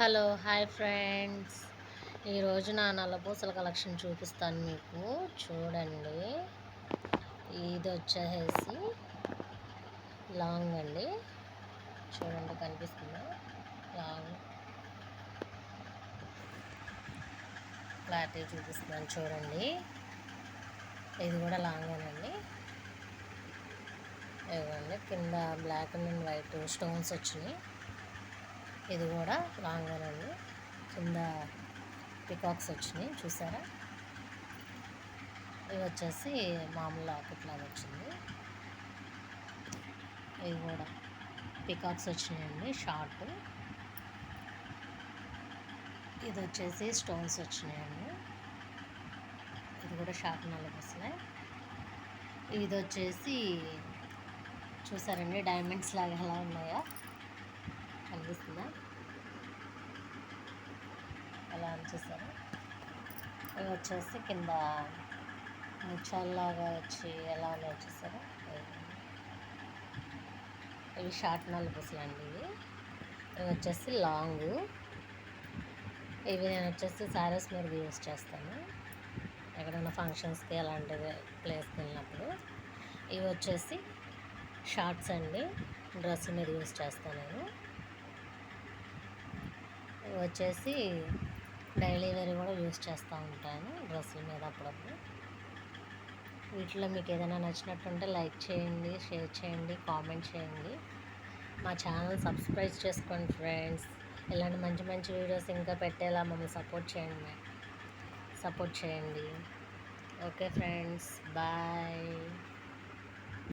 Hello hi friends. ఈరోజు నా నల్లపూసల collection చూపిస్తాను మీకు. చూడండి. ఇది వచ్చేసి లాంగ్ అండి. చూడండి కనిపిస్తుందా? లాంగ్. క్లారిటీ చూపిస్తున్నాను చూడండి. ఇది కూడా లాంగ్ అండి. ఇవ్వండి కింద బ్లాక్ అండ్ వైట్ స్టోన్స్ వచ్చినాయి. ఇది కూడా లాంగేనండి కింద పికాక్స్ వచ్చినాయి చూసారా? ఇది వచ్చేసి మామూలు లాకెట్ వచ్చింది. ఇది కూడా పికాక్స్ వచ్చినాయండి షార్ట్. ఇది వచ్చేసి స్టోన్స్ వచ్చినాయండి. ఇది కూడా షార్ట్ నల్లకి వస్తున్నాయి. ఇది వచ్చేసి చూసారండి డైమండ్స్ లాగా ఎలా ఉన్నాయా? కనిపిస్తుందా? ఎలా చూసారా ఇవి వచ్చేసి కింద ముచ్చాల్లాగా వచ్చి ఎలా ఉన్నాయి వచ్చేస్తారు ఇవి షార్ట్ నలుపుసలు అండి ఇవి. ఇవి వచ్చేసి లాంగ్. ఇవి నేను వచ్చేసి శారీస్ మీద యూస్ చేస్తాను. ఎక్కడైనా ఫంక్షన్స్కి అలాంటివి ప్లేస్కి వెళ్ళినప్పుడు. ఇవి వచ్చేసి షార్ట్స్ అండి. డ్రెస్ మీద యూస్ చేస్తాను నేను. వచ్చేసి డైలీ వేర్ కూడా యూస్ చేస్తూ ఉంటాను డ్రెస్సుల మీద అప్పుడప్పుడు. వీటిలో మీకు ఏదైనా నచ్చినట్టుంటే లైక్ చేయండి షేర్ చేయండి కామెంట్ చేయండి. మా ఛానల్ సబ్స్క్రైబ్ చేసుకోండి ఫ్రెండ్స్. ఇలాంటి మంచి మంచి వీడియోస్ ఇంకా పెట్టేలా మమ్మల్ని సపోర్ట్ చేయండి. సపోర్ట్ చేయండి. Okay friends bye.